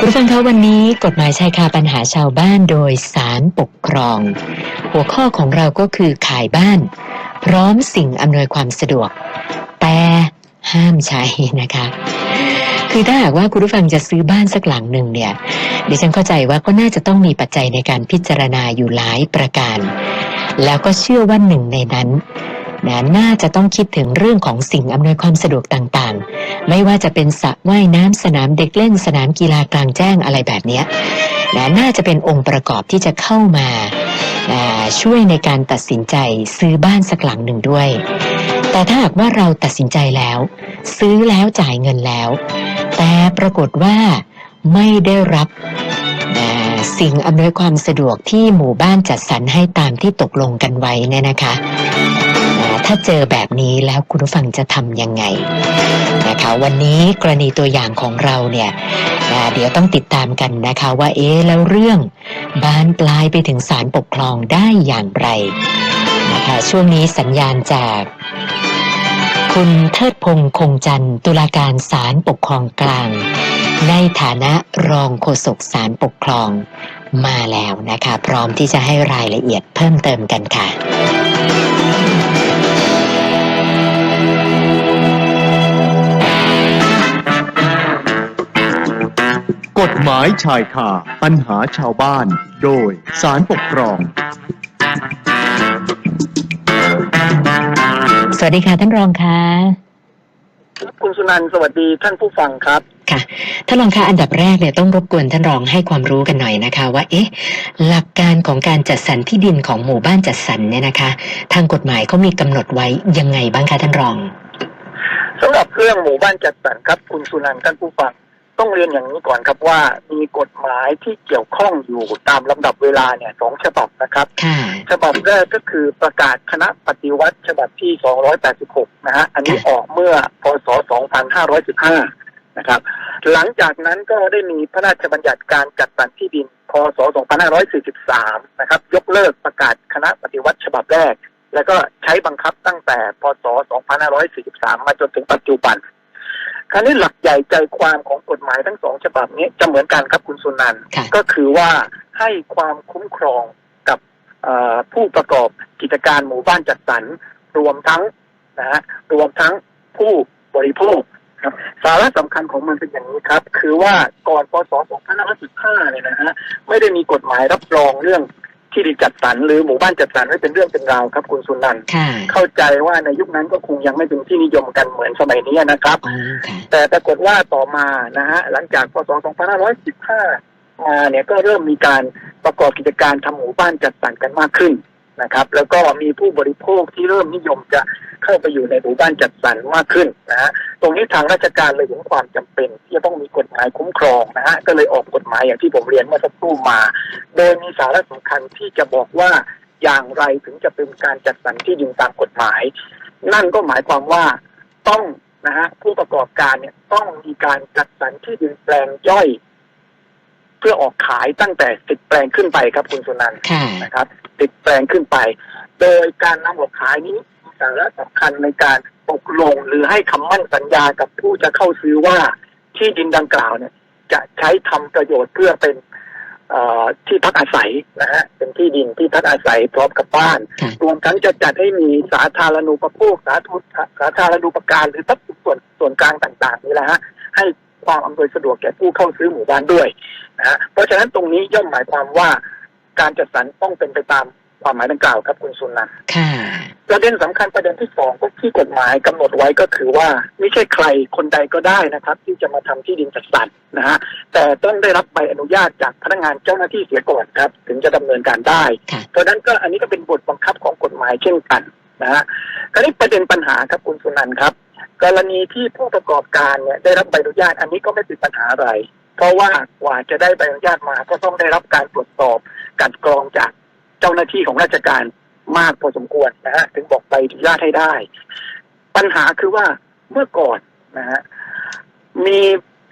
คุณฟังคะวันนี้กฎหมายชายคาปัญหาชาวบ้านโดยสารปกครอง หัวข้อของเราก็คือขายบ้าน พร้อมสิ่งอำนวยความสะดวก แต่ห้ามใช้นะคะ คือถ้าหากว่าคุณผู้ฟังจะซื้อบ้านสักหลังหนึ่งเนี่ยดิฉันเข้าใจว่าก็น่าจะต้องมีปัจจัยในการพิจารณาอยู่หลายประการ แล้วก็เชื่อว่าหนึ่งในนั้น นะน่าจะต้องคิดถึงเรื่องของสิ่งอำนวยความสะดวกต่างๆ ไม่ว่าจะเป็นสระว่ายน้ำสนามเด็กเล่นสนามกีฬากลางแจ้งอะไรแบบเนี้ยนะน่าจะเป็นองค์ประกอบที่จะเข้ามาอ่าช่วยในการตัดสินใจซื้อบ้านสักหลังหนึ่งด้วย แต่ถ้าหากว่าเราตัดสินใจแล้ว ซื้อแล้วจ่ายเงินแล้ว แต่ปรากฏว่าไม่ได้รับสิ่งอำนวยความสะดวกที่หมู่บ้านจัดสรรให้ตามที่ตกลงกันไว้เนี่ยนะคะ ถ้าเจอแบบนี้แล้วคุณผู้ฟังจะทำยังไงนะคะวันนี้กรณีตัวอย่างของเราเนี่ยอ่าเดี๋ยวต้องติดตามกันนะคะว่าเอ๊แล้วเรื่องบานปลายไปถึงศาลปกครองได้อย่างไรนะคะช่วงนี้สัญญาณจากคุณเทิดพงษ์คงจันทร์ตุลาการศาลปกครองกลาง ในฐานะรองโฆษกศาลปกครองมาแล้วนะคะ พร้อมที่จะให้รายละเอียดเพิ่มเติมกันค่ะ กฎหมายชายคาปัญหาชาวบ้าน โดยสารปกครอง สวัสดีค่ะท่านรองค่ะคุณสุนันท์สวัสดีท่านผู้ฟังครับ ค่ะท่านรองคะอันดับแรกเนี่ยต้องรบกวนท่านรองให้ความรู้กันหน่อยนะคะ ว่าเอ๊ะ หลักการของการจัดสรรที่ดินของหมู่บ้านจัดสรรเนี่ยนะคะ ทางกฎหมายเขามีกำหนดไว้ยังไงบ้างคะท่านรองสำหรับเรื่องหมู่บ้านจัดสรรครับ คุณสุนันท์ท่านผู้ฟัง ต้องเรียนอย่างนี้ก่อนครับว่ามีกฎหมายที่เกี่ยวข้องอยู่ตามลำดับเวลาเนี่ยสองฉบับนะครับค่ะฉบับแรกก็คือประกาศคณะปฏิวัติฉบับที่ 286 นะฮะอันนี้ออกเมื่อพศ 2515 นะครับ หลังจากนั้นก็ได้มีพระราชบัญญัติการจัดสรรที่ดิน พศ 2543 นะครับ ยกเลิกประกาศคณะปฏิวัติฉบับแรก แล้วก็ใช้บังคับตั้งแต่ พศ 2543 มาจนถึงปัจจุบัน คราวนี้หลักใหญ่ใจความของกฎหมายทั้งสองฉบับนี้จะเหมือนกันครับคุณสุนันท์ค่ะก็คือว่าให้ความคุ้มครองกับเอ่อผู้ประกอบกิจการหมู่บ้านจัดสรรรวมทั้งนะฮะรวมทั้งผู้บริโภคครับสาระสำคัญของมันเป็นอย่างนี้ครับ คือว่าก่อนพศ 2515 เนี่ยนะฮะไม่ได้มีกฎหมายรับรองเรื่อง ที่ดินจัดสรรหรือหมู่บ้านจัดสรรให้เป็นเรื่องเป็นราวครับคุณสุนันท์ค่ะเข้าใจว่าในยุคนั้นก็คงยังไม่เป็นที่นิยมกันเหมือนสมัยนี้นะครับ อ๋อค่ะแต่ปรากฏว่าต่อมานะฮะหลังจากพศ 2515 มาเนี่ยก็เริ่มมีการประกอบกิจการทำหมู่บ้านจัดสรรกันมากขึ้น นะครับ แล้วก็มีผู้บริโภคที่เริ่มนิยมจะเข้าไปอยู่ในหมู่บ้านจัดสรรมากขึ้นนะฮะตรงนี้ทางราชการเลยเห็นความจำเป็น ที่จะต้องมีกฎหมายคุ้มครองนะฮะก็เลยออกกฎหมายอย่างที่ผมเรียนเมื่อสักครู่มา โดยมีสาระสำคัญที่จะบอกว่าอย่างไรถึงจะเป็นการจัดสรรที่ดินตามกฎหมาย นั่นก็หมายความว่าต้องนะฮะผู้ประกอบการเนี่ยต้องมีการจัดสรรที่ดินแปลงย่อย เพื่อออกขายตั้งแต่สิบแปลงขึ้นไปครับคุณสุนันท์ค่ะ นะครับสิบแปลงขึ้นไป โดยการนำออกขายนี้มีสาระสำคัญในการตกลงหรือให้คำมั่นสัญญากับผู้จะเข้าซื้อว่าที่ดินดังกล่าวเนี่ย จะใช้ทำประโยชน์เพื่อเป็นเอ่อที่พักอาศัยนะฮะเป็นที่ดินที่พักอาศัยพร้อมกับบ้าน ค่ะ รวมทั้งจะจัดให้มีสาธารณูปโภคสาธุสาธารณูปการหรือทรัพย์สินส่วนส่วนกลางต่าง ๆ นี่แหละฮะให้ ความอำนวยสะดวกแก่ผู้เข้าซื้อหมู่บ้านด้วยนะฮะเพราะฉะนั้นตรงนี้ย่อมหมายความว่าการจัดสรรต้องเป็นไปตามความหมายดังกล่าวครับคุณสุนันท์ค่ะประเด็นสำคัญประเด็นที่สองก็ที่กฎหมายกำหนดไว้ก็คือว่าไม่ใช่ใครคนใดก็ได้นะครับ ที่จะมาทำที่ดินจัดสรรนะฮะแต่ต้องได้รับใบอนุญาตจากพนักงานเจ้าหน้าที่เสียก่อนครับ ถึงจะดำเนินการได้ค่ะเพราะฉะนั้นก็อันนี้ก็เป็นบทบังคับของกฎหมายเช่นกันนะฮะคราวนี้ประเด็นปัญหาครับคุณสุนันท์ครับ กรณีที่ผู้ประกอบการเนี่ยได้รับใบอนุญาตอันนี้ก็ไม่เป็นปัญหาอะไร เพราะว่ากว่าจะได้ใบอนุญาตมาก็ต้องได้รับการตรวจสอบการกรองจากเจ้าหน้าที่ของราชการมากพอสมควรนะฮะถึงบอกใบอนุญาตให้ได้ ปัญหาคือว่าเมื่อก่อนนะฮะมี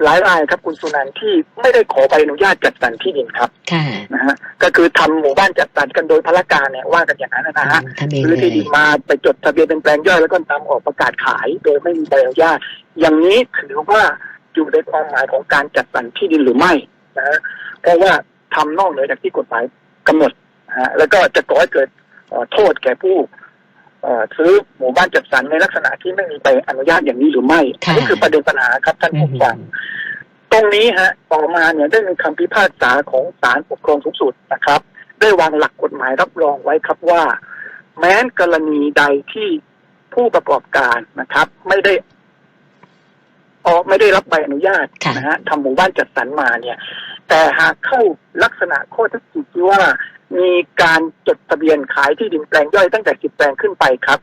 หลายรายครับคุณสุนันท์ที่ไม่ได้ขอใบอนุญาตจัดสรรที่ดินครับค่ะนะฮะก็คือทำหมู่บ้านจัดสรรกันโดยพละการเนี่ยว่ากันอย่างนั้นนะฮะทะเบียนซื้อเลที่ยดินมาไปจดทะเบียนเป็นแปลงย่อยแล้วก็นำออกประกาศขาย โดยไม่มีใบอนุญาต อย่างนี้ถือว่าอยู่ในความหมายของการจัดสรรที่ดินหรือไม่นะฮะเพราะว่าทำนอกเหนือจากที่กฎหมายกำหนดนะฮะแล้วก็จะก่อให้เกิดเอ่อโทษแก่ผู้เอ่อ ซื้อหมู่บ้านจัดสรรในลักษณะที่ไม่มีใบอนุญาตอย่างนี้หรือไม่ค่ะนี่คือประเด็นปัญหาครับท่านผู้ฟังตรงนี้ฮะต่อมาเนี่ยได้มีคำพิพากษาของศาลปกครองสูงสุดนะครับ ได้วางหลักกฎหมายรับรองไว้ครับว่า แม้นกรณีใดที่ผู้ประกอบการนะครับ ไม่ได้ออกไม่ได้รับใบอนุญาตค่ะนะฮะทำหมู่บ้านจัดสรรมาเนี่ย แต่หากเข้าลักษณะข้อเท็จจริงที่ว่า มีการจดทะเบียนขายที่ดินแปลงย่อยตั้งแต่สิบแปลงขึ้นไปครับ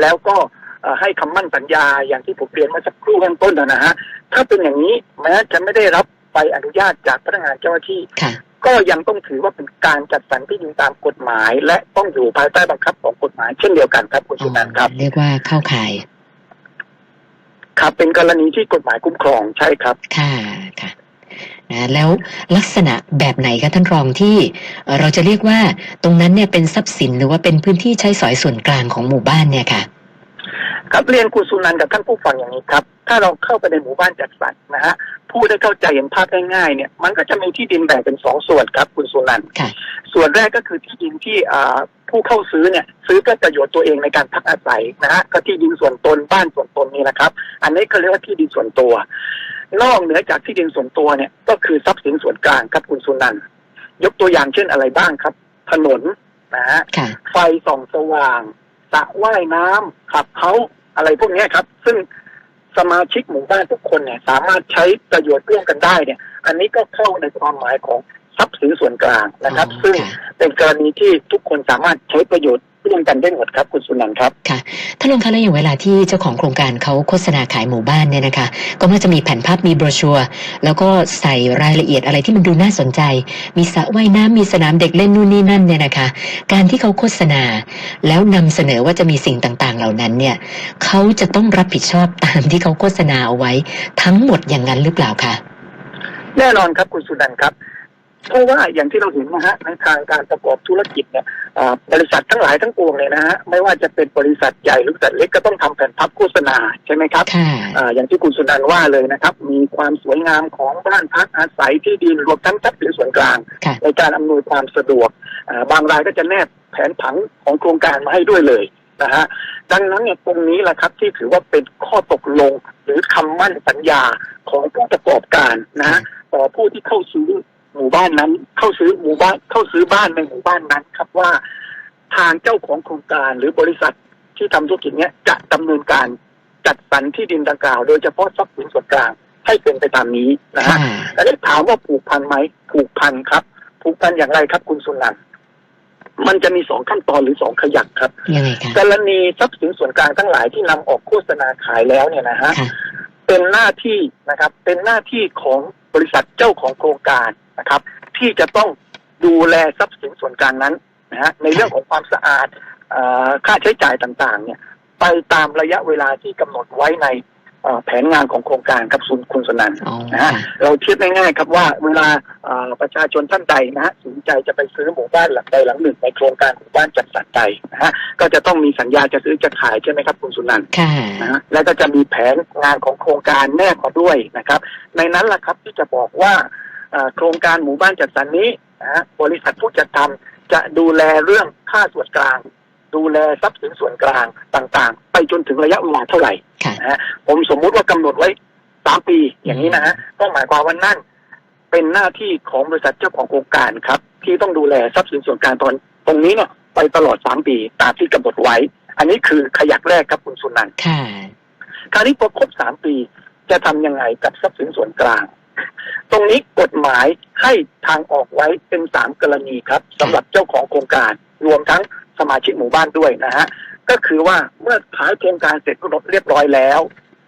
แล้วก็เอ่อให้คำมั่นสัญญาอย่างที่ผมเรียนเมื่อสักครู่ข้างต้นนะนะฮะถ้าเป็นอย่างนี้แม้จะไม่ได้รับใบอนุญาตจากพนักงานเจ้าหน้าที่ค่ะก็ยังต้องถือว่าเป็นการจัดสรรที่ดินตามกฎหมาย และต้องอยู่ภายใต้บังคับของกฎหมาย เช่นเดียวกันครับคุณสุนันท์ครับ เรียกว่าเข้าข่ายครับเป็นกรณีที่กฎหมายคุ้มครองใช่ครับ ค่ะค่ะ นะแล้วลักษณะแบบไหนคะท่านรองที่เอ่อเราจะเรียกว่าตรงนั้นเนี่ยเป็นทรัพย์สินหรือว่าเป็นพื้นที่ใช้สอยส่วนกลางของหมู่บ้านเนี่ยค่ะครับเรียนคุณสุนันท์กับท่านผู้ฟังอย่างนี้ครับ ถ้าเราเข้าไปในหมู่บ้านจัดสรรนะฮะผู้ได้เข้าใจเห็นภาพง่ายๆเนี่ยมันก็จะมีที่ดินแบ่งเป็นสองส่วนครับ คุณสุนันท์ค่ะส่วนแรกก็คือที่ดินที่อ่าผู้เข้าซื้อเนี่ยซื้อเพื่อประโยชน์ตัวเองในการพักอาศัยนะฮะก็ที่ดินส่วนตนบ้านส่วนตนนี่แหละครับ อันนี้เขาเรียกว่าที่ดินส่วนตัว นอกเหนือจากที่ดินส่วนตัวเนี่ย ก็คือทรัพย์สินส่วนกลางครับคุณสุนันท์ยกตัวอย่างเช่นอะไรบ้างครับ ถนนนะฮะค่ะไฟส่องสว่างสระว่ายน้ำขับเขาอะไรพวกเนี้ยครับ ซึ่งสมาชิกหมู่บ้านทุกคนเนี่ย สามารถใช้ประโยชน์ร่วมกันได้เนี่ย อันนี้ก็เข้าในความหมายของทรัพย์สินส่วนกลางนะครับอ๋อซึ่งค่ะเป็นกรณีที่ทุกคนสามารถใช้ประโยชน์ ร่วมกันได้หมดครับคุณสุนันท์ครับท่านรองคะแล้วอย่างเวลาที่เจ้าของโครงการเขาโฆษณาขายหมู่บ้านเนี่ยนะคะ ก็มักจะมีแผ่นภาพมีโบรชัวร์แล้วก็ใส่รายละเอียดอะไรที่มันดูน่าสนใจ มีสระว่ายน้ำมีสนามเด็กเล่นนู่นนี่นั่นเนี่ยนะคะ การที่เขาโฆษณา แล้วนำเสนอว่าจะมีสิ่งต่างๆ เหล่านั้นเนี่ยเขาจะต้องรับผิดชอบตามที่เขาโฆษณาเอาไว้ทั้งหมดอย่างนั้นหรือเปล่าคะแน่นอนครับคุณสุนันท์ครับ เพราะว่าอย่างที่เราเห็นนะฮะในทางการประกอบธุรกิจเนี่ยอ่าบริษัททั้งหลายทั้งปวงเลยนะฮะไม่ว่าจะเป็นบริษัทใหญ่หรือบริษัทเล็กก็ต้องทำแผ่นพับโฆษณาใช่ไหมครับค่ะอ่าอย่างที่คุณสุนันท์ว่าเลยนะครับ มีความสวยงามของบ้านพักอาศัยที่ดินรวมทั้งทรัพย์สินส่วนกลางค่ะในการอำนวยความสะดวกอ่าบางรายก็จะแนบแผนผังของโครงการมาให้ด้วยเลยนะฮะดังนั้นเนี่ยตรงนี้แหละครับที่ถือว่าเป็นข้อตกลง หรือคำมั่นสัญญาของผู้ประกอบการนะฮะต่อผู้ที่เข้าซื้อ หมู่บ้านนั้น เข้าซื้อหมู่บ้านเข้าซื้อบ้านในหมู่บ้านนั้น ครับว่าทางเจ้าของโครงการหรือบริษัทที่ทำธุรกิจเนี้ยจะดำเนินการจัดสรรที่ดินดังกล่าว โดยเฉพาะทรัพย์สินส่วนกลางให้เป็นไปตามนี้นะฮะค่ะแต่ได้ถามว่าผูกพันไหมผูกพันครับ ผูกพันอย่างไรครับ คุณสุนันท์มันจะมีสองขั้นตอนหรือสองขยักครับยังไงคะกรณีทรัพย์สินส่วนกลางทั้งหลายที่นำออกโฆษณาขายแล้วเนี่ยนะฮะค่ะเป็นหน้าที่นะครับ เป็นหน้าที่ของบริษัทเจ้าของโครงการ นะครับ ที่จะต้องดูแลทรัพย์สินส่วนกลางนั้นนะฮะในเรื่องของความสะอาดเอ่อค่าใช้จ่ายต่างๆ เนี่ย ไปตามระยะเวลาที่กำหนดไว้ในเอ่อแผนงานของโครงการครับคุณคุณสนันท์อ๋อนะฮะค่ะเราเทียบง่ายๆครับว่าเวลาเอ่อประชาชนท่านใดนะฮะสนใจจะไปซื้อหมู่บ้านหลังใดหลังหนึ่งในโครงการหมู่บ้านจัดสรรใดนะฮะก็จะต้องมีสัญญาจะซื้อจะขายใช่ไหมครับคุณสุนันท์ค่ะนะฮะแล้วก็จะมีแผนงานของโครงการแนบมาด้วยนะครับ ในนั้นแหละครับที่จะบอกว่าเอ่อ โครงการหมู่บ้านจัดสรรนี้นะฮะบริษัทผู้จัดทำจะดูแลเรื่องค่าส่วนกลาง ดูแลทรัพย์สินส่วนกลางต่างๆ ไปจนถึงระยะเวลาเท่าไหร่ค่ะนะฮะผมสมมุติว่ากำหนดไว้สามปีอย่างนี้นะฮะก็หมายความว่านั่นเป็นหน้าที่ของบริษัทเจ้าของโครงการครับ ที่ต้องดูแลทรัพย์สินส่วนกลางตอนตรงนี้เนี่ยไปตลอดสามปีตามที่กำหนดไว้ อันนี้คือขยักแรกครับคุณสุนันท์ค่ะคราวนี้พอครบสามปีจะทำยังไงกับทรัพย์สินส่วนกลาง ตรงนี้กฎหมายให้ทางออกไว้เป็นสามกรณีครับสำหรับเจ้าของโครงการ รวมทั้งสมาชิกหมู่บ้านด้วยนะฮะก็คือว่าเมื่อขายโครงการเสร็จเรียบร้อยแล้ว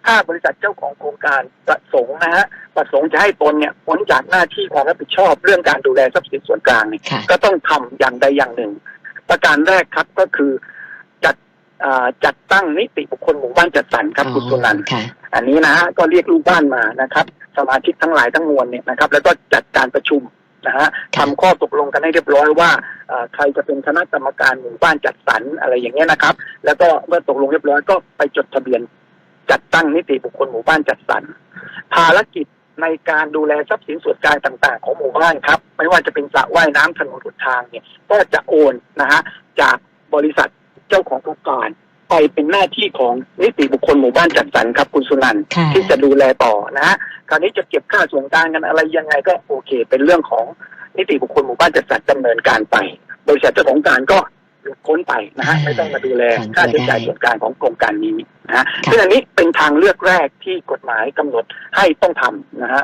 ถ้าบริษัทเจ้าของโครงการประสงค์นะฮะประสงค์จะให้ตนเนี่ยพ้นจากหน้าที่ความรับผิดชอบเรื่องการดูแลทรัพย์สินส่วนกลางเนี่ยค่ะ ก็ต้องทำอย่างใดอย่างหนึ่ง ประการแรกครับก็คือ จัดอ่าจัดตั้งนิติบุคคลหมู่บ้านจัดสรรครับคุณสุนันท์ค่ะอันนี้นะฮะก็เรียกลูกบ้านมานะครับ สมาชิกทั้งหลายทั้งมวลเนี่ยนะครับ แล้วก็จัดการประชุมนะฮะค่ะทำข้อตกลงกันให้เรียบร้อยว่าเอ่อใครจะเป็นคณะกรรมการหมู่บ้านจัดสรรอะไรอย่างเงี้ยนะครับ แล้วก็เมื่อตกลงเรียบร้อยก็ไปจดทะเบียน จัดตั้งนิติบุคคลหมู่บ้านจัดสรรภารกิจในการดูแลทรัพย์สินส่วนกลางต่างๆ ของหมู่บ้านครับ ไม่ว่าจะเป็นสระว่ายน้ำถนนหนทางเนี่ย ก็จะโอนนะฮะจากบริษัท เจ้าของโครงการไปเป็นหน้าที่ของนิติบุคคลหมู่บ้านจัดสรรครับคุณสุนันท์ค่ะ ที่จะดูแลต่อนะฮะคราวนี้จะเก็บค่าส่วนกลางกันอะไรยังไงก็โอเค เป็นเรื่องของนิติบุคคลหมู่บ้านจัดสรรดำเนินการไป บริษัทเจ้าของการก็หลุดพ้นไปนะฮะอ่าไม่ต้องมาดูแลถอนตัวค่าใช้จ่ายได้ส่วนกลางของโครงการนี้นะฮะค่ะ ซึ่งอันนี้เป็นทางเลือกแรกที่กฎหมายกำหนดให้ต้องทำนะฮะ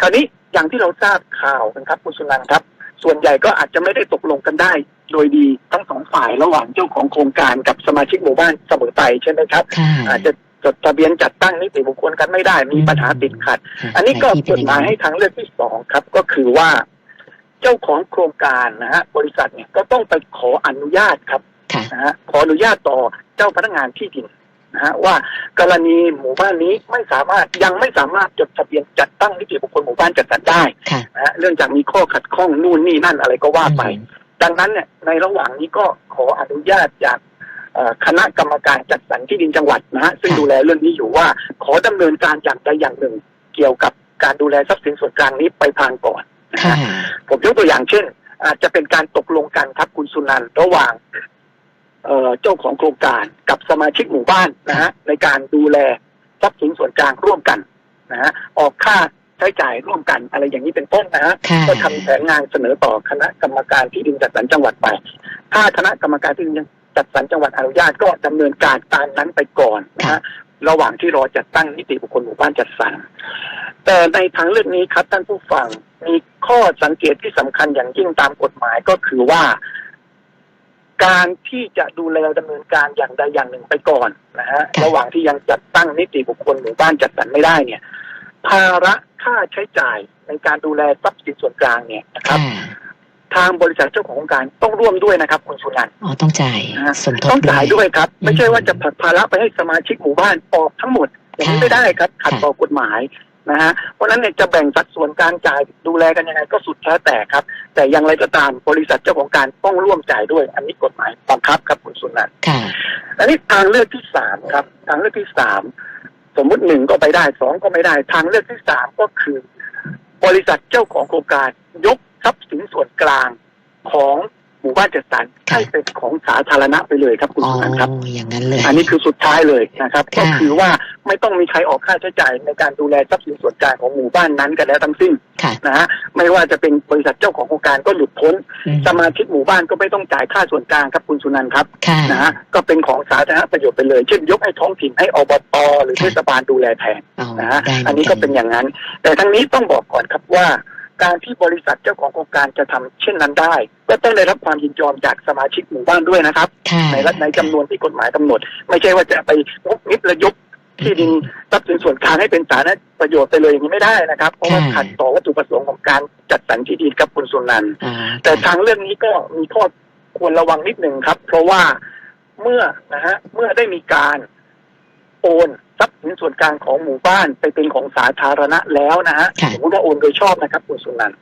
คราวนี้อย่างที่เราทราบข่าวนะครับคุณสุนันท์ครับ ส่วนใหญ่ก็อาจจะไม่ได้ตกลงกันได้ โดยดีทั้งสองฝ่ายระหว่างเจ้าของโครงการกับสมาชิกหมู่บ้านเสมอไปใช่ไหมครับค่ะอาจจะจดทะเบียนจัดตั้งนิติบุคคลกันไม่ได้ มีปัญหาติดขัดค่ะอันนี้ก็ที่กเป็นฎองหมายนั้นให้ทางเลือกที่สองครับ ก็คือว่า เจ้าของโครงการนะฮะบริษัทเนี่ยก็ต้องไปขออนุญาตครับค่ะนะฮะขออนุญาตต่อเจ้าพนักงานที่ดิน นะฮะว่ากรณีหมู่บ้านนี้ไม่สามารถยังไม่สามารถจดทะเบียนจัดตั้งนิติบุคคลหมู่บ้านจัดสรรได้ค่ะ นะฮะเรื่องจากมีข้อขัดข้องนู่นนี่นั่นอะไรก็ว่าไป ดังนั้นเนี่ยในระหว่างนี้ก็ขออนุญาตจากเอ่อคณะกรรมการจัดสรรที่ดินจังหวัดนะฮะซึ่งค่ะ ดูแลเรื่องนี้อยู่ว่า ขอดำเนินการอย่างใดอย่างหนึ่ง เกี่ยวกับการดูแลทรัพย์สินส่วนกลางนี้ไปทางก่อนนะค่ะ ฮะผมยกตัวอย่างเช่น อาจจะเป็นการตกลงกันครับคุณสุนันท์ระหว่าง เอ่อเจ้าของโครงการกับสมาชิกหมู่บ้านนะฮะในการดูแลทรัพย์สินส่วนกลางร่วมกันนะฮะออกค่าใช้จ่ายร่วมกันอะไรอย่างนี้เป็นต้นนะฮะค่ะก็ทำแผนงานเสนอต่อคณะกรรมการที่ดินจัดสรรจังหวัดไป ถ้าคณะกรรมการที่ดินจัดสรรจังหวัดอนุญาตก็ดำเนินการตามนั้นไปก่อนนะฮะระหว่างที่รอจัดตั้งนิติบุคคลหมู่บ้านจัดสรรแต่ในทางเลือกนี้ครับท่านผู้ฟังมีข้อสังเกตที่สำคัญอย่างยิ่งตามกฎหมายก็คือว่า การที่จะดูแลดำเนินการอย่างใดอย่างหนึ่งไปก่อนนะฮะค่ะระหว่างที่ยังจัดตั้งนิติบุคคลหมู่บ้านจัดสรรไม่ได้เนี่ย ภาระค่าใช้จ่ายในการดูแลทรัพย์สินส่วนกลางเนี่ยนะครับค่ะทางบริษัทเจ้าของโครงการต้องร่วมด้วยนะครับคุณสุนันท์อ๋อต้องจ่ายนะฮะสมทบต้องจ่ายด้วยครับอืมไม่ใช่ว่าจะผลักภาระไปให้สมาชิกหมู่บ้านออกทั้งหมดอย่างนี้ค่ะไม่ได้ครับ ขัดค่ะต่อกฎหมาย นะฮะเพราะฉะนั้นเนี่ยจะแบ่งสัดส่วนการจ่ายดูแลกันยังไงก็สุดแท้แต่ครับ แต่อย่างไรก็ตามบริษัทเจ้าของการต้องร่วมจ่ายด้วย อันนี้กฎหมายบังคับครับคุณสุนันท์ค่ะอันนี้ทางเลือกที่สามครับ ทางเลือกที่สามสมมุติหนึ่งก็ไปได้สองก็ไม่ได้ ทางเลือกที่สามก็คือ บริษัทเจ้าของโครงการยกทรัพย์สินส่วนกลางของ หมู่บ้านจัดสรรค่ะให้เป็นของสาธารณะไปเลยครับคุณอ๋อสุนันท์ครับอย่างนั้นเลย อันนี้คือสุดท้ายเลยนะครับค่ะก็คือว่าไม่ต้องมีใครออกค่าใช้จ่ายในการดูแลทรัพย์สินส่วนกลางของหมู่บ้านนั้นกันแล้วทั้งสิ้นค่ะนะฮะไม่ว่าจะเป็นบริษัทเจ้าของโครงการก็หลุดพ้นอืมสมาชิกหมู่บ้านก็ไม่ต้องจ่ายค่าส่วนกลางครับคุณสุนันท์ครับค่ะนะฮะก็เป็นของสาธารณประโยชน์ไปเลย เช่นยกให้ท้องถิ่นให้อบตหรือเทศบาลดูแลแทนอ๋อนะฮะได้หมือันนี้ก็เป็นอย่างนั้น แต่ทั้งนี้ต้องบอกก่อนครับว่า การที่บริษัทเจ้าของโครงการจะทำเช่นนั้นได้ ก็ต้องได้รับความยินยอมจากสมาชิกหมู่บ้านด้วยนะครับค่ะในรัฐในจำนวนที่กฎหมายกำหนด ไม่ใช่ว่าจะไปงบนิบและยกที่ดินทรัพย์สินส่วนกลางให้เป็นสาธารณประโยชน์ไปเลยอย่างนี้ไม่ได้นะครับ เพราะว่าขัดต่อวัตถุประสงค์ของการจัดสรรที่ดินกับคุณสุนันท์อ๋อแต่ทางเรื่องนี้ก็มีข้อควรระวังนิดหนึ่งครับ เพราะว่าเมื่อนะฮะเมื่อได้มีการโอน ทรัพย์สินส่วนกลางของหมู่บ้านไปเป็นของสาธารณะแล้วนะฮะค่ะสมมติว่าโอนโดยชอบนะครับคุณสุนันท์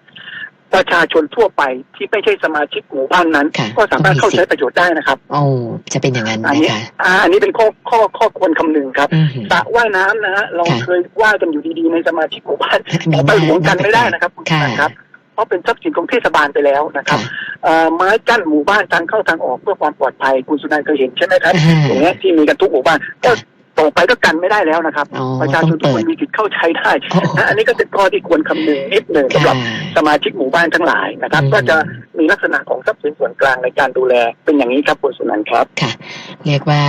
ประชาชนทั่วไปที่ไม่ใช่สมาชิกหมู่บ้านนั้นค่ะก็สามารถเข้าใช้ประโยชน์ได้นะครับโอ้จะเป็นอย่างนั้นอันนะนี้คะอ่าอันนี้เป็นข้อข้อข้อควรคำนึงครับอืมสระว่ายน้ำนะฮะเราค่ะเคยว่ากันอยู่ดีๆในสมาชิกหมู่บ้านมีเอาไปหวงกันไม่ได้นะครับคุณค่ะสุนันท์ครับ เพราะเป็นทรัพย์สินของเทศบาลไปแล้วนะครับค่ะเอ่อไม้กั้นหมู่บ้านทางเข้าทางออกเพื่อความปลอดภัยคุณสุนันท์เคยเห็นใช่ไหมครับอ่าอย่างเงี้ยที่มีกันทุกหมู่บ้านก็ ต่อไปก็กันไม่ได้แล้วนะครับ อ๋อประชาชนทุกต้องคเปินดมีสิทธิ์เข้าใช้ได้โอ้นะอันนี้ก็เป็นข้อที่ควรคำนึงนิดหนึ่งสำหรับค่ะสมาชิกหมู่บ้านทั้งหลายนะครับ อืม ก็จะมีลักษณะของทรัพย์สินส่วนกลางในการดูแล เป็นอย่างนี้ครับคุณสุนันท์ครับ ค่ะ เรียกว่า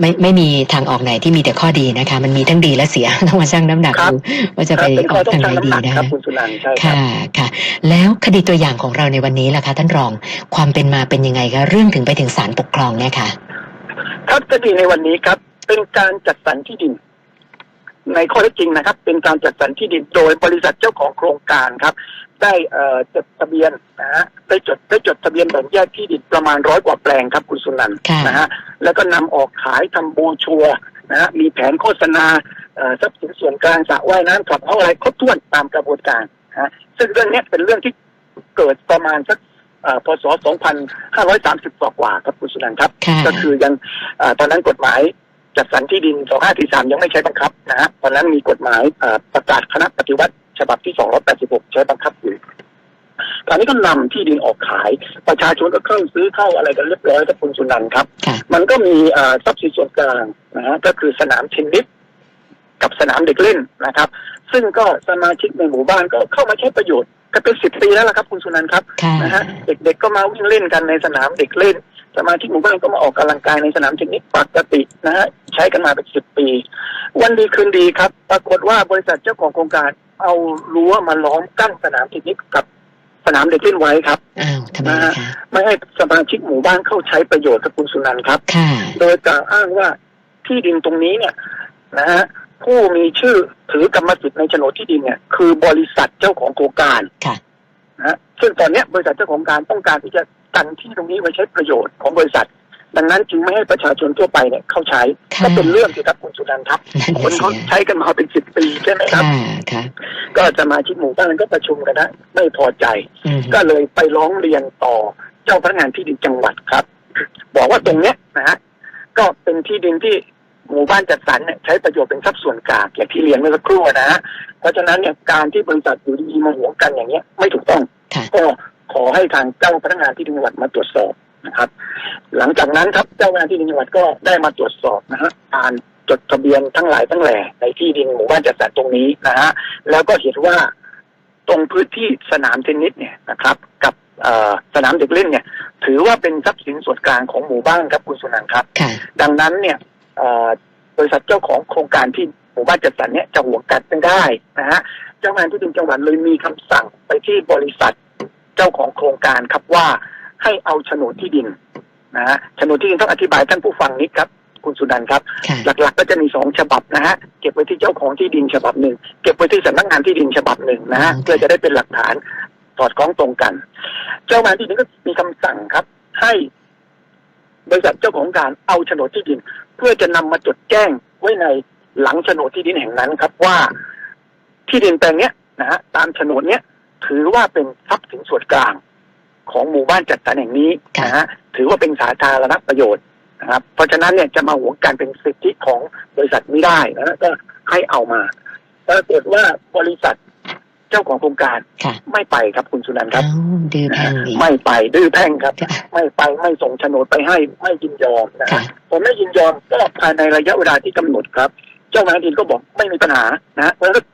ไม่ไม่มีทางออกไหนที่มีแต่ข้อดีนะคะ มันมีทั้งดีและเสีย ต้องมาชั่งน้ำหนักครับ ดูว่าจะไปเป็นอข้ออกต้องทางไหนชั่งน้ำดีหนักนะครับคะคุณสุนันท์ใช่ครับ ค่ะค่ะ แล้วคดีตัวอย่างของเราในวันนี้ล่ะคะ ท่านรองความเป็นมาเป็นยังไงคะเรื่องถึงไปถึงศาลปกครองเนี่ยค่ะ ครับคดีในวันนี้ครับ เป็นการจัดสรรที่ดิน ในข้อเท็จจริงนะครับ เป็นการจัดสรรที่ดินโดยบริษัทเจ้าของโครงการครับ ได้เอ่อจดทะเบียนนะฮะได้จดได้จดทะเบียนแบ่งแยกที่ดินประมาณร้อยกว่าแปลงครับคุณสุนันท์ค่ะนะฮะแล้วก็นำออกขายทำโบรชัวร์นะฮะมีแผนโฆษณาเอ่อทรัพย์สินส่วนกลางสระว่ายน้ำขับเฮาอะไรครบถ้วนตามกระบวนการนะฮะซึ่งเรื่องเนี้ยเป็นเรื่องที่เกิดประมาณสักเอ่อพศ 2530 กว่ากว่าๆครับคุณสุนันท์ครับค่ะก็คือยังเออตอนนั้นกฎหมาย จัดสรรที่ดิน 2543 ยังไม่ใช้บังคับนะฮะตอนนั้นมีกฎหมายเอ่อประกาศคณะปฏิวัติฉบับที่ 286 ใช้บังคับอยู่คราวนี้ก็นำที่ดินออกขาย ประชาชนก็เข้าซื้อเข้าอะไรกันเรียบร้อยกับคุณสุนันท์ครับค่ะมันก็มีอ่าทรัพย์สินส่วนกลางนะฮะก็คือสนามเทนนิสกับสนามเด็กเล่นนะครับ ซึ่งก็สมาชิกในหมู่บ้านก็เข้ามาใช้ประโยชน์ก็เป็นสิบปีแล้วล่ะครับ คุณสุนันท์ครับค่ะนะฮะเด็กๆก็มาวิ่งเล่นกันในสนามเด็กเล่น สมาชิกหมู่บ้านก็มาออกกำลังกายในสนามเทนนิสปกตินะฮะใช้กันมาเป็นสิบปี วันดีคืนดีครับ ปรากฏว่าบริษัทเจ้าของโครงการเอารั้วมาล้อมกั้นสนามเทนนิสกับสนามเด็กเล่นไว้ครับอ้าวทำไมล่ะคะไม่ให้สมาชิกหมู่บ้านเข้าใช้ประโยชน์กับคุณสุนันท์ครับค่ะโดยกล่าวอ้างว่าที่ดินตรงนี้เนี่ยนะฮะผู้มีชื่อถือกรรมสิทธิ์ในโฉนดที่ดินเนี่ย คือบริษัทเจ้าของโครงการค่ะนะฮะซึ่งตอนเนี้ยบริษัทเจ้าของการต้องการที่จะ กันที่ตรงนี้ไว้ใช้ประโยชน์ของบริษัท ดังนั้นจึงไม่ให้ประชาชนทั่วไปเนี่ยเข้าใช้ค่ะก็เป็นเรื่องที่ครับคุณสุนันท์ครับนั่นคนน่ะสิเขาใช้กันมาเป็นสิบปีใช่ไหมครับค่ะค่ะก็สมาชิกหมู่บ้านก็ประชุมกันนะไม่พอใจอืมก็เลยไปร้องเรียนต่อเจ้าพนักงานที่ดินจังหวัดครับ บอกว่าตรงเนี้ยนะฮะก็เป็นที่ดินที่หมู่บ้านจัดสรรเนี่ยใช้ประโยชน์เป็นทรัพย์ส่วนกลางอย่างที่เรียนเมื่อสักครู่นะฮะเพราะฉะนั้นเนี่ยการที่บริษัทอยู่ดีๆมาหวงกันอย่างเงี้ยไม่ถูกต้องค่ะก็ข อให้ทางเจ้าพนักงานที่ดินจังหวัดมาตรวจสอบนะครับ หลังจากนั้นครับเจ้าพนักงานที่ดินจังหวัดก็ได้มาตรวจสอบนะฮะอ่านจดทะเบียนทั้งหลายทั้งแหล่ในที่ดินหมู่บ้านจัดสรรตรงนี้นะฮะแล้วก็เห็นว่าตรงพื้นที่สนามเทนนิสเนี่ยนะครับ กับเอ่อสนามเด็กเล่นเนี่ย ถือว่าเป็นทรัพย์สินส่วนกลางของหมู่บ้านครับคุณสุนันท์ครับค่ะดังนั้นเนี่ยเอ่อบริษัทเจ้าของโครงการที่หมู่บ้านจัดสรรเนี่ยจะหวงกันไม่ได้นะฮะเจ้าพนักงานที่ดินจังหวัดเลยมีคำสั่งไปที่บริษัท เจ้าของโครงการครับว่าให้เอาโฉนดที่ดินนะฮะโฉนดที่ดินต้องอธิบายท่านผู้ฟังนิดครับ คุณสุนันท์ครับค่ะหลักๆ ก็จะมีสองฉบับนะฮะเก็บไว้ที่เจ้าของที่ดินฉบับหนึ่งเก็บไว้ที่สำนักงานที่ดินฉบับหนึ่งนะฮะโอเคเพื่อจะได้เป็นหลักฐานสอดคล้องตรงกัน เจ้าหน้าที่ดินก็มีคำสั่งครับ ให้บริษัทเจ้าของการเอาโฉนดที่ดิน เพื่อจะนำมาจดแจ้งไว้ในหลังโฉนดที่ดินแห่งนั้นครับว่าที่ดินแปลงเนี้ยนะฮะตามโฉนดเนี้ย ถือว่าเป็นทรัพย์สินส่วนกลางของหมู่บ้านจัดสรรแห่งนี้นะฮะถือว่าเป็นสาธารณประโยชน์นะครับ เพราะฉะนั้นเนี่ยจะมาหวงการเป็นสิทธิของบริษัทไม่ได้นะฮะก็ให้เอามาปรากฏว่าบริษัทเจ้าของโครงการค่ะไม่ไปครับคุณสุนันท์คเอ้ารับดื้อแพ่งอีกไม่ไปดื้อแพ่งครับค่ะไม่ไปไม่ส่งโฉนดไปให้ไม่ยินยอมนะค่ะฮะพอไม่ยินยอมก็ภายในระยะเวลาที่กำหนดครับ เจ้าหน้าที่ก็บอกไม่มีปัญหานะฮะแล้วก็หยิบ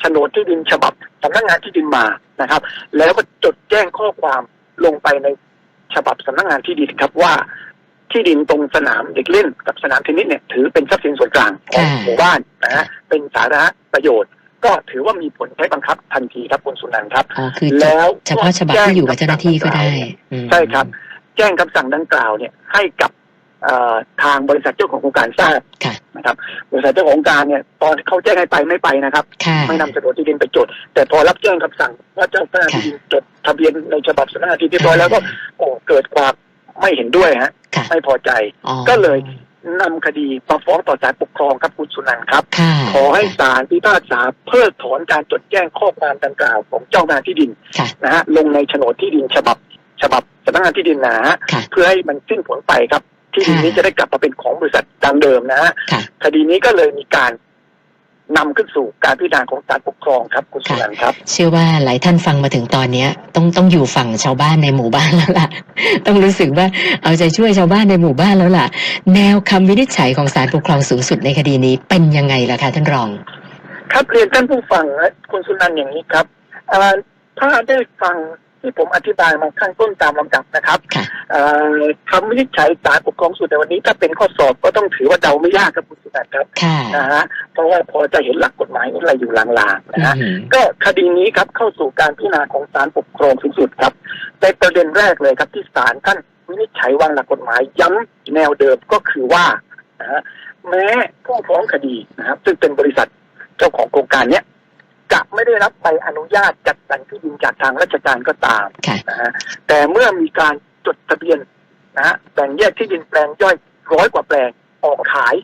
โฉนดที่ดินฉบับสำนักงานที่ดินมานะครับ แล้วก็จดแจ้งข้อความลงไปในฉบับสำนักงานที่ดินครับว่าที่ดินตรงสนามเด็กเล่นกับสนามเทนนิสเนี่ยถือเป็นทรัพย์สินส่วนกลางของค่ะหมู่บ้านนะฮะเป็นสาธารณประโยชน์ ก็ถือว่ามีผลใช้บังคับทันทีครับคุณสุนันท์ครับอ๋อคือจแล้ดวเฉพาะฉบับที่อยู่กับเจ้าหน้าที่ก็ได้อืมใช่ครับ แจ้งคำสั่งดังกล่าวเนี่ยให้กับเอ่อ ทางบริษัทเจ้าของโครงการทราบค่ะนะครับ บริษัทเจ้าของโครงการเนี่ยตอนเขาแจ้งให้ไปไม่ไปนะครับค่ะไม่นำโฉนดที่ดินไปจด แต่พอรับแจ้งคำสั่งว่าเจ้าหน้าที่ดินจดทะเบียนในฉบับสำนักงานที่เรียบร้อยแล้วก็โอ้เกิดความไม่เห็นด้วยฮะค่ะไม่พอใจอ๋อก็เลยนำคดีมาฟ้องต่อศาลปกครองครับคุณสุนันท์ครับค่ะขอให้ศาลพิพากษาเพิกถอนการจดแจ้งข้อความดังกล่าวของเจ้าหน้าที่ดินค่ะนะฮะลงในโฉนดที่ดินฉบับ ฉบับสำนักงานที่ดินนะฮะค่ะเพื่อให้มันสิ้นผลไปครับ ที่ดินนี้ค่ะจะได้กลับมาเป็นของบริษัทดังเดิมนะฮะค่ะคดีนี้ก็เลยมีการนำขึ้นสู่การพิจารณาของศาลปกครองครับคุณสุนันท์ครับ เชื่อว่าหลายท่านฟังมาถึงตอนเนี้ย ต้องต้องอยู่ฝั่งชาวบ้านในหมู่บ้านแล้วล่ะ ต้องรู้สึกว่าเอาใจช่วยชาวบ้านในหมู่บ้านแล้วล่ะ แนวคำวินิจฉัยของศาลปกครองสูงสุดในคดีนี้เป็นยังไงล่ะคะท่านรอง ครับเรียนท่านผู้ฟังและคุณสุนันท์อย่างนี้ครับอ่าถ้าได้ฟัง ที่ผมอธิบายมาข้างต้นตามลำดับนะครับค่ะอ่าคำวินิจฉัยศาลปกครองสูงสุดในวันนี้ถ้าเป็นข้อสอบก็ต้องถือว่าเดาไม่ยากครับคุณสุนันท์ครับค่ะนะฮะเพราะว่าพอจะเห็นหลักกฎหมายอะไรอยู่ลางๆนะฮะอืมก็คดีนี้ครับเข้าสู่การพิจารณาของศาลปกครองสูงสุดครับในประเด็นแรกเลยครับที่ศาลท่านวินิจฉัยวางหลักกฎหมายย้ำแนวเดิมก็คือว่านะฮะแม้ผู้ฟ้องคดีนะครับซึ่งเป็นบริษัทเจ้าของโครงการเนี้ย จะไม่ได้รับใบอนุญาตจัดสรรที่ดินจากทางราชการก็ตามค่ะนะฮะแต่เมื่อมีการจดทะเบียนนะฮะแบ่งแยกที่ดินแปลงย่อยร้อยกว่าแปลงออกขาย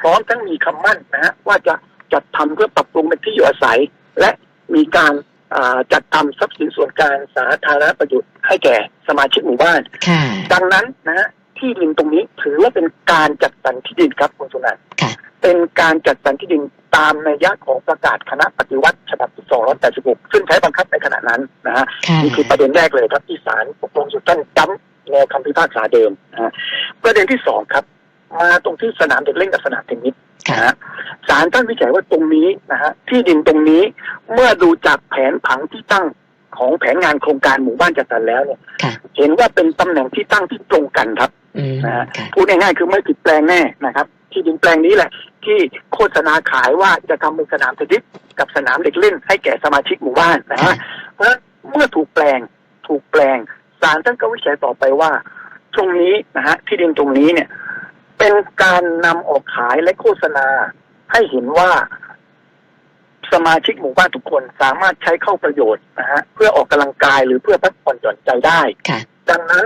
พร้อมทั้งมีคำมั่นนะฮะว่าจะจัดทำเพื่อปรับปรุงเป็นที่อยู่อาศัย และมีการอ่าจัดทำทรัพย์สินส่วนกลางสาธารณประโยชน์ให้แก่สมาชิกหมู่บ้านค่ะดังนั้นนะฮะที่ดินตรงนี้ถือว่าเป็นการจัดสรรที่ดินครับคุณสุนันท์ค่ะเป็นการจัดสรรที่ดิน ตามในยยะของประกาศคณะปฏิวัติฉบับที่286ซึ่งใช้บังคับในขณะนั้นนะฮะค่ะนี่คือประเด็นแรกเลยครับที่ศาลปกครองสูงสุดท่านย้ำแนวคำพิพากษาเดิมนะฮะประเด็นที่สองครับมาตรงที่สนามเด็กเล่นกับสนามเทนนิสค่ะนะฮะศาลท่านวิจัยว่าตรงนี้นะฮะที่ดินตรงนี้เมื่อดูจากแผนผังที่ตั้งของแผนงานโครงการหมู่บ้านจัดสรรแล้วเนี่ยค่ะเห็นว่าเป็นตำแหน่งที่ตั้งที่ตรงกันครับอืมนะฮะค่ะพูดง่ายๆคือไม่ผิดแปลงแน่นะครับ ที่ดินแปลงนี้แหละ ที่โฆษณาขายว่าจะทำเป็นสนามเทนนิสกับสนามเด็กเล่น ให้แก่สมาชิกหมู่บ้านนะฮะเพราะฉะนั้นเมื่อถูกแปลงถูกแปลงศาลท่านก็วิจัยต่อไปว่าตรงนี้นะฮะที่ดินตรงนี้เนี่ย เป็นการนำออกขายและโฆษณาให้เห็นว่าสมาชิกหมู่บ้านทุกคนสามารถใช้เข้าประโยชน์นะฮะเพื่อออกกำลังกายหรือเพื่อพักผ่อนหย่อนใจได้ค่ะดังนั้น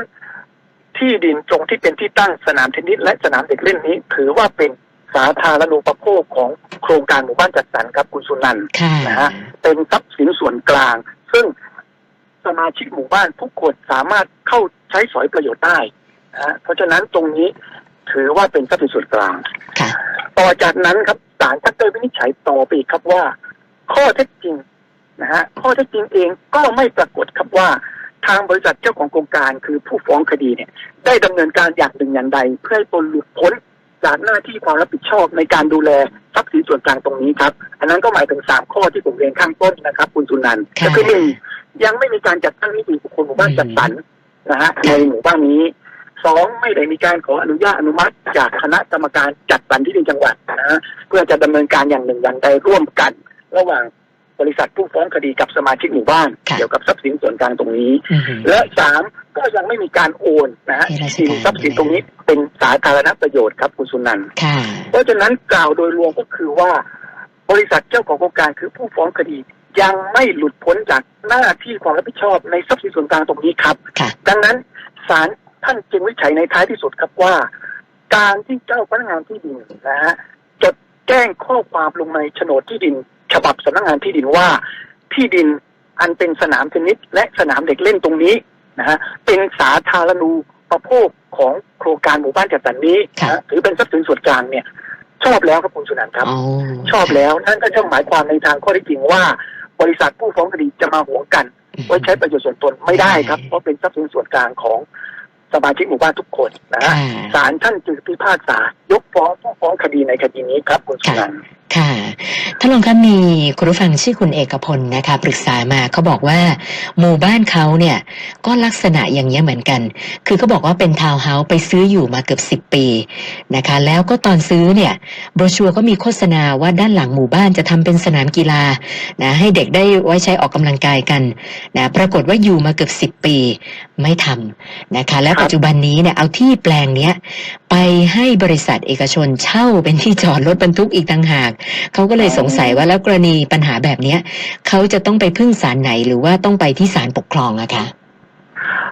ที่ดินตรงที่เป็นที่ตั้งสนามเทนนิสและสนามเด็กเล่นนี้ ถือว่าเป็น สาธารณูปโภคของโครงการหมู่บ้านจัดสรรครับคุณสุนันท์ค่ะนะฮะเป็นทรัพย์สินส่วนกลาง ซึ่งสมาชิกหมู่บ้านทุกคนสามารถเข้าใช้สอยประโยชน์ได้นะฮะเพราะฉะนั้นตรงนี้ถือว่าเป็นทรัพย์สินส่วนกลางค่ะต่อจากนั้นครับศาลท่านได้วินิจฉัยต่อไปอีกครับว่า ข้อเท็จจริงนะฮะข้อเท็จจริงเองก็ไม่ปรากฏครับว่าทางบริษัทเจ้าของโครงการคือผู้ฟ้องคดีเนี่ย ได้ดำเนินการอย่างหนึ่งอย่างใด เพื่อให้ตนหลุดพ้น จากหน้าที่ความรับผิดชอบในการดูแลทรัพย์สินส่วนกลางตรงนี้ครับ อันนั้นก็หมายถึงสามข้อที่ผมเรียนข้างต้นนะครับคุณสุนันท์ค่ะก็คือหนึ่งยังไม่มีการจัดตั้งนิติบุคคลหมู่บ้านจัดสรรนะฮะในหมู่บ้านนี้สองไม่ได้มีการขออนุญาตอนุมัติจากคณะกรรมการจัดสรรที่ดินจังหวัดนะฮะเพื่อจะดำเนินการอย่างหนึ่งอย่างใดร่วมกัน ระหว่าง บริษัทผู้ฟ้องคดีกับสมาชิกหมู่บ้าน ค่ะเกี่ยวกับทรัพย์สินส่วนกลางตรงนี้ อืมและสามก็ยังไม่มีการโอนนะฮะให้ราชที่การทรัพย์สินตรงนี้เป็นสาธารณประโยชน์ครับคุณสุนันท์ค่ะ เพราะฉะนั้นกล่าวโดยรวมก็คือว่า บริษัทเจ้าของโครงการคือผู้ฟ้องคดี ยังไม่หลุดพ้นจากหน้าที่ความรับผิดชอบในทรัพย์สินส่วนกลางตรงนี้ครับ ค่ะ ดังนั้นศาลท่านจึงวิจัยในท้ายที่สุดครับว่า การที่เจ้าพนักงานที่ดินนะฮะจดแจ้งข้อความลงในโฉนดที่ดิน ฉบับสำนักงานที่ดินว่า ที่ดินอันเป็นสนามเทนนิสและสนามเด็กเล่นตรงนี้นะฮะเป็นสาธารณูปโภคของโครงการหมู่บ้านจัดสรรนี้ค่ะนะฮะถือเป็นทรัพย์สินส่วนกลางเนี่ย ชอบแล้วครับคุณสุนันท์ครับอ๋อชอบแล้วนั่นก็จะหมายความในทางข้อเท็จจริงว่า บริษัทผู้ฟ้องคดีจะมาหวงกันไว้ใช้ประโยชน์ส่วนตนไม่ได้ครับ เพราะเป็นทรัพย์สินส่วนกลางของสมาชิกหมู่บ้านทุกคนนะฮะค่ะศาลท่านจึงพิพากษายกฟ้องผู้ฟ้องคดีในคดีนี้ครับคุณสุนันท์ค่ะท่านรองคะมีคุณผู้ฟังชื่อคุณเอกพลนะคะปรึกษามาเขาบอกว่า หมู่บ้านเขาเนี่ยก็ลักษณะอย่างนี้ยเหมือนกัน คือเขาบอกว่าเป็นทาวน์เฮาส์ไปซื้ออยู่มาเกือบสิบ10ปีนะคะ แล้วก็ตอนซื้อเนี่ยโบรชัวร์ก็มีโฆษณาว่าด้านหลังหมู่บ้านจะทำเป็นสนามกีฬานะให้เด็กได้ไว้ใช้ออกกำลังกายกันนะปรากฏว่าอยู่มาเกือบสิบ10ปีไม่ทำนะคะ และครับปัจจุบันนี้เนี่ยเอาที่แปลงเนี้ยไปให้บริษัทเอกชนเช่าเป็นที่จอดรถบรรทุกอีกต่างหาก เขาก็เลยสงสัยว่าแล้วกรณีปัญหาแบบเนี้ยเขาจะต้องไปพึ่งศาลไหนหรือว่าต้องไปที่ศาลปกครองอะคะ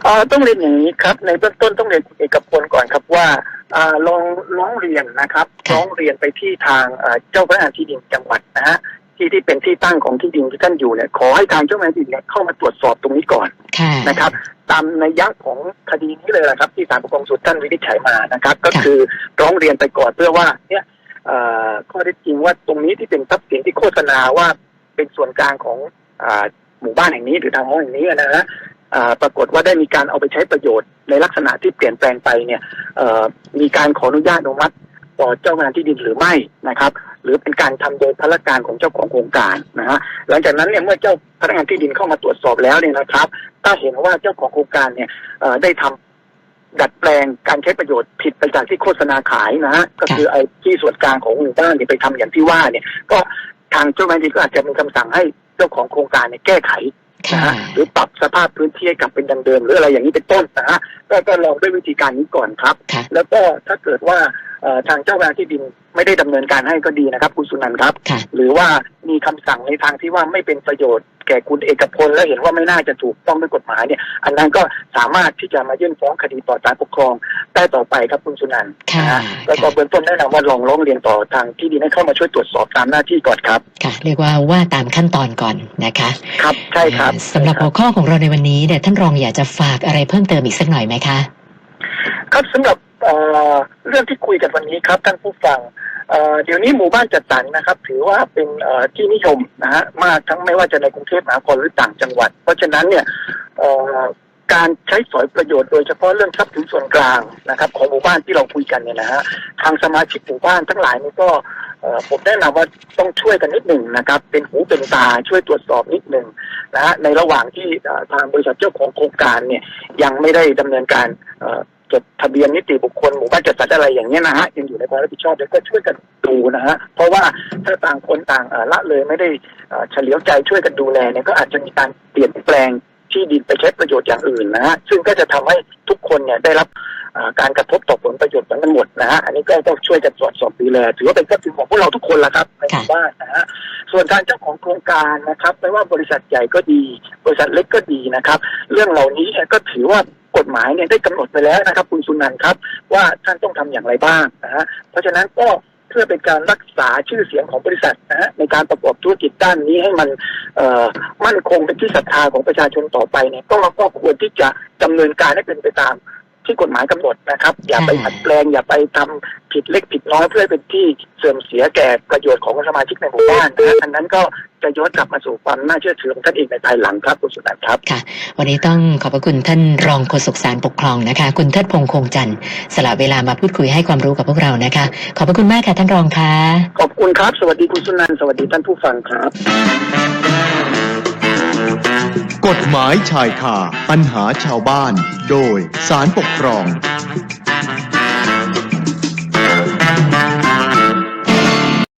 เอ่อต้องเรียนอย่างนี้ครับ ในเบื้องต้นต้องเรียนคุณเอกพลก่อนครับว่าอ่าลองร้องเรียนนะครับค่ะร้องเรียนไปที่ทางเอ่อเจ้าพนักงานที่ดินจังหวัดนะฮะ ที่ที่เป็นที่ตั้งของที่ดินที่ท่านอยู่เนี่ยขอให้ทางเจ้าพนักงานที่ดินเนี่ยเข้ามาตรวจสอบตรงนี้ก่อนค่ะนะครับ ตามนัยยะของคดีนี้เลยนะครับ ที่ศาลปกครองสูงสุดท่านวินิจฉัยมานะครับ ก็ค่ะคือร้องเรียนไปก่อนเพื่อว่าเนี่ยเอ่อข้อเท็จจริงว่าตรงนี้ที่เป็นทรัพย์สินที่โฆษณาว่าเป็นส่วนกลางของอาหมู่บ้านแห่งนี้หรือทางห้องแห่งนี้นะฮะอ่าปรากฏว่าได้มีการเอาไปใช้ประโยชน์ในลักษณะที่เปลี่ยนแปลงไปเนี่ยเอ่อมีการขออนุญาตอนุมัติ ต่อเจ้างานที่ดินหรือไม่นะครับ หรือเป็นการทำโดยพละการของเจ้าของโครงการนะฮะหลังจากนั้นเนี่ยเมื่อเจ้าพนักงานที่ดินเข้ามาตรวจสอบแล้วเนี่ยนะครับ ถ้าเห็นว่าเจ้าของโครงการเนี่ยเอ่อได้ทำดัดแปลงการใช้ประโยชน์ผิดไปจากที่โฆษณาขายนะฮะก็คือไอ้ที่ส่วนกลางของหมู่บ้านเนี่ยไปทำอย่างที่ว่าเนี่ยก็ทางเจ้าหน้าที่ก็อาจจะมีคำสั่งให้เจ้าของโครงการเนี่ยแก้ไขนะค่ะฮะหรือปรับสภาพพื้นที่ให้กลับเป็นดังเดิม หรืออะไรอย่างนี้เป็นต้นนะฮะก็ก็ลองด้วยวิธีการนี้ก่อนครับค่ะแล้วก็ถ้าเกิดว่าเอ่อ ทางเจ้าหน้าที่ดินไม่ได้ดำเนินการให้ก็ดีนะครับ คุณสุนันท์ครับค่ะหรือว่ามีคำสั่งในทางที่ว่าไม่เป็นประโยชน์แก่คุณเอกพลและเห็นว่าไม่น่าจะถูกต้องด้วยกฎหมายเนี่ย อันนั้นก็สามารถที่จะมายื่นฟ้องคดีต่อศาลปกครองได้ต่อไปครับคุณสุนันท์ค่ะนะฮะแล้วก็เบื้องต้นแนะนำว่าลองร้องเรียนต่อทางที่ดินให้เข้ามาช่วยตรวจสอบตามหน้าที่ก่อนครับค่ะ เรียกว่าว่าตามขั้นตอนก่อนนะคะ ครับใช่ครับสำหรับหัวข้อของเราในวันนี้เนี่ยท่านรองอยากจะฝากอะไรเพิ่มเติมอีกสักหน่อยไหมคะครับสำหรับ เอ่อรื่องที่คุยกันวันนี้ครับท่านผู้ฟังเเดี๋ยวนี้หมู่บ้านจัดสรรนะครับ ถือว่าเป็นเอ่อที่นิยมนะฮะมากทั้งไม่ว่าจะในกรุงเทพมหานครหรือต่างจังหวัด เพราะฉะนั้นเนี่ยเอ่อการใช้สอยประโยชน์โดยเฉพาะเรื่องทรัพย์สินส่วนกลางนะครับ ของหมู่บ้านที่เราคุยกันเนี่ยนะฮะทางสมาชิกหมู่บ้านทั้งหลายนี่ก็ผมแนะนำว่าต้องช่วยกันนิดหนึ่งนะครับ เป็นหูเป็นตาช่วยตรวจสอบนิดหนึ่งนะฮะในระหว่างที่ทางบริษัทเจ้าของโครงการเนี่ยยังไม่ได้ดำเนินการเอ่อ จดทะเบียนนิติบุคคลหมู่บ้านจัดสรรอะไรอย่างเงี้ยนะฮะยังอยู่ในความรับผิดชอบแล้วก็ช่วยกันดูนะฮะเพราะว่าถ้าต่างคนต่างเอ่อละเลยไม่ได้เอ่อเฉลียวใจช่วยกันดูแลเนี่ยก็อาจจะมีการเปลี่ยนแปลงที่ดินไปใช้ประโยชน์อย่างอื่นนะฮะซึ่งก็จะทำให้ทุกคนเนี่ยได้รับเอ่อการกระทบต่อผลประโยชน์กันหมดนะฮะอันนี้ก็ต้องช่วยกันตรวจสอบดูแลถือว่าเป็นทรัพย์สินของพวกเราทุกคนละครับในหมู่บ้านนะฮะส่วนทางเจ้าของโครงการนะครับไม่ว่าบริษัทใหญ่ก็ดี บริษัทเล็กก็ดีนะครับ เรื่องเหล่านี้เนี่ยก็ถือว่า กฎหมายเนี่ยได้กำหนดไปแล้วนะครับ คุณสุนันท์ครับ ว่าท่านต้องทำอย่างไรบ้างนะฮะเพราะฉะนั้นก็เพื่อเป็นการรักษาชื่อเสียงของบริษัทนะฮะในการประกอบธุรกิจด้านนี้ให้มันเอ่อมั่นคงเป็นที่ศรัทธาของประชาชนต่อไปเนี่ยก็ก็ควรที่จะดำเนินการให้เป็นไปตาม ที่กฎหมายกำหนดนะครับ อย่าไปค่ะผัดแปลงอย่าไปทำผิดเล็กผิดน้อยเพื่อให้เป็นที่เสื่อมเสียแก่ประโยชน์ของสมาชิกในหมู่บ้านนะฮะอันนั้นก็จะย้อนกลับมาสู่ความน่าเชื่อถือของท่านเองในภายหลังครับคุณสุนันท์ครับค่ะ วันนี้ต้องขอบพระคุณท่านรองโฆษกสารปกครองนะคะ คุณเทิดพงษ์คงจันทร์สละเวลามาพูดคุยให้ความรู้กับพวกเรานะคะ ขอบพระคุณมากค่ะท่านรองค่ะขอบคุณครับ สวัสดีคุณสุนันท์สวัสดีท่านผู้ฟังครับ กฎหมายชายคาปัญหาชาวบ้าน โดยสารปกครอง